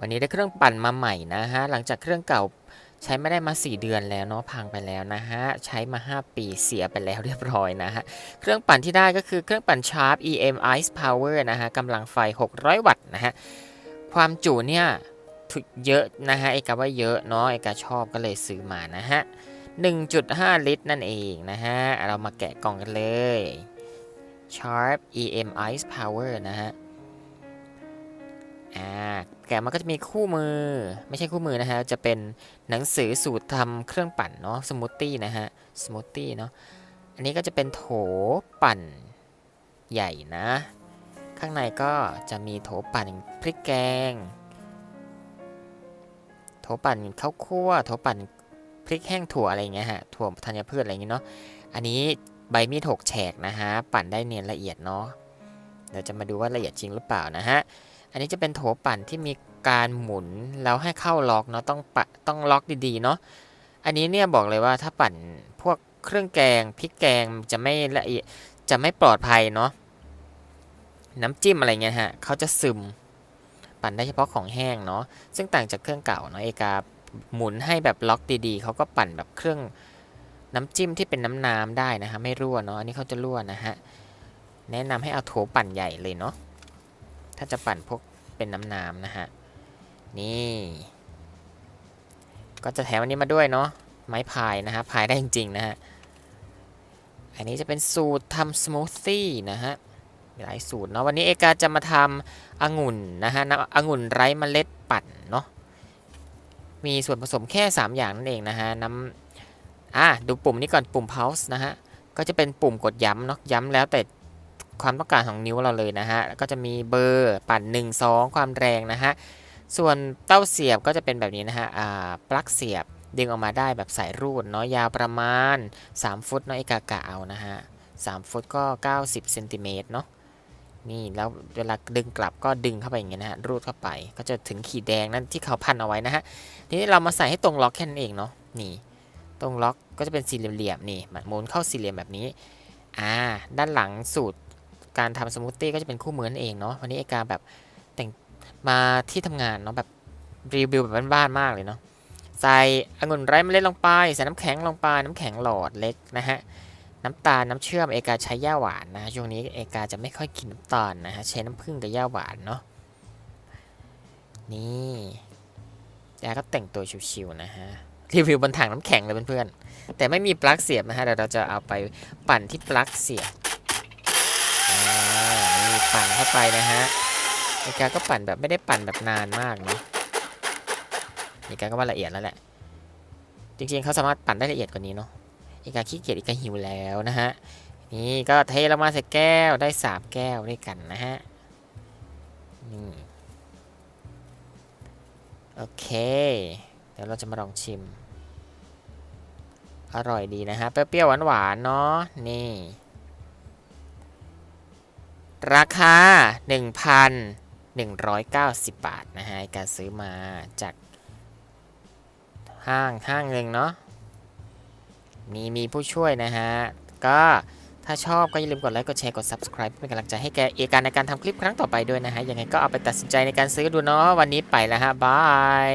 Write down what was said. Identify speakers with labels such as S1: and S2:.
S1: วันนี้ได้เครื่องปั่นมาใหม่นะฮะ หลังจากเครื่องเก่าใช้ไม่ได้มา 4 เดือนแล้วเนาะพังไปแล้วนะฮะ ใช้มา 5 ปีเสียไปแล้วเรียบร้อยนะฮะ เครื่องปั่นที่ได้ก็คือเครื่องปั่นชาร์ป EM Ice Power นะฮะกำลังไฟ 600 วัตต์นะฮะ ความจุเนี่ยถึกเยอะนะฮะเอกาว่าเยอะเนาะเอกาชอบก็เลยซื้อมานะฮะ 1.5 ลิตรนั่นเองนะฮะ เรามาแกะกล่องกันเลย Sharp EM Ice Power นะฮะ แกะมันก็จะมีคู่มือ ไม่ใช่คู่มือนะฮะ จะเป็นหนังสือสูตรทำเครื่องปั่นเนาะสมูทตี้นะฮะสมูทตี้เนาะอันนี้ก็จะเป็นโถปั่นใหญ่นะ ข้างในก็จะมีโถปั่นพริกแกง โถปั่นข้าวคั่ว โถปั่นพริกแห้งถั่วอะไรเงี้ยฮะ ถั่วธัญพืชอะไรเงี้ยเนาะ อันนี้ใบมีดถกแฉกนะฮะ ปั่นได้เนียนละเอียดเนาะ เดี๋ยวจะมาดูว่าละเอียดจริงหรือเปล่านะฮะ อันนี้จะเป็นโถปั่นที่มีการหมุนแล้วให้เข้าล็อกเนาะต้องปะต้องล็อกดีๆเนาะอันนี้เนี่ยบอกเลยว่าถ้าปั่นพวกเครื่องแกงพริกแกงจะไม่ละเอียดจะไม่ปลอดภัยเนาะน้ำจิ้มอะไรเงี้ยฮะเขาจะซึมปั่นได้เฉพาะของแห้งเนาะซึ่งต่างจากเครื่องเก่าเนาะเอกาหมุนให้แบบล็อกดีๆเขาก็ปั่นแบบเครื่องน้ำจิ้มที่เป็นน้ำน้ำได้นะฮะไม่รั่วเนาะอันนี้เขาจะรั่วนะฮะแนะนำให้เอาโถปั่นใหญ่เลยเนาะ ถ้าจะปั่นพวกเป็นน้ำน้ำนะฮะ นี่ ก็จะแถมอันนี้มาด้วยเนาะ ไม้พายนะฮะ พายได้จริงๆนะฮะ อันนี้จะเป็นสูตรทำสมูทตี้นะฮะ หลายสูตรเนาะ วันนี้เอกาจะมาทำองุ่นนะฮะน้ำองุ่นไร้เมล็ดปั่นเนาะ มีส่วนผสมแค่ 3 อย่างนั่นเองนะฮะ น้ำอะดูปุ่มนี้ก่อนปุ่ม pause นะฮะ ก็จะเป็นปุ่มกดย้ำเนาะ ย้ำแล้วแต่ ความต้องการของนิ้วเราเลยนะฮะแล้วก็จะมีเบอร์ปั่น 1 2 ความแรงนะฮะ ส่วนเต้าเสียบก็จะเป็นแบบนี้นะฮะอ่าปลั๊กเสียบดึงออกมาได้แบบสายรูดเนาะยาวประมาณ 3 ฟุตเนาะเอกากะเอานะฮะ3ฟุตก็ 90เซนติเมตรเนาะนี่แล้วเวลาดึงกลับก็ดึงเข้าไปอย่างเงี้ยนะฮะรูดเข้าไปก็จะถึงขีดแดงนั่นที่เขาพันเอาไว้นะฮะทีนี้เรามาใส่ให้ตรงล็อกแค่นั้นเองเนาะนี่ ตรงล็อกก็จะเป็นสี่เหลี่ยมๆนี่หมุนเข้าสี่เหลี่ยมแบบนี้อ่าด้านหลังสูตร การทำสมูทตี้ก็จะเป็นคู่มือนั่นเองเนาะวันนี้เอกาแบบแต่งมาที่ทำงานเนาะแบบรีวิวแบบบ้านๆมากเลยเนาะใส่องุ่นไร้เมล็ดลงไปใส่น้ำแข็งลงไปน้ำแข็งหลอดเล็กนะฮะน้ำตาลน้ำเชื่อมเอกาใช้ย่าหวานนะช่วงนี้เอกาจะไม่ค่อยกินน้ำตาลนะฮะใช้น้ำผึ้งกับย่าหวานเนาะนี่ยาก็แต่งตัวชิวๆนะฮะรีวิวบนถังน้ำแข็งเลยเพื่อนๆแต่ไม่มีปลั๊กเสียบนะฮะเดี๋ยวเราจะเอาไปปั่นที่ปลั๊กเสียบ ปั่นเข้าไปนะฮะเอกาก็ปั่นแบบไม่ได้ปั่นแบบนานมากเนาะเอกาก็ว่าละเอียดแล้วแหละ จริงๆเขาสามารถปั่นได้ละเอียดกว่านี้เนาะเอกาขี้เกียจเอกาหิวแล้วนะฮะ นี่ก็เทลงมาใส่แก้วได้สามแก้วด้วยกันนะฮะ นี่ โอเค เดี๋ยวเราจะมาลองชิม อร่อยดีนะฮะ เปรี้ยวๆหวานๆเนาะ นี่ ราคา 1,190 บาทนะฮะการซื้อมาจากห้างห้างหนึ่งเนาะมีมีผู้ช่วยนะฮะ ก็ถ้าชอบก็อย่าลืมกดไลค์ กดแชร์ กด subscribe เป็นกำลังใจให้แกเอการในการทำคลิปครั้งต่อไปด้วยนะฮะ ยังไงก็เอาไปตัดสินใจในการซื้อดูเนาะ วันนี้ไปแล้วฮะ บาย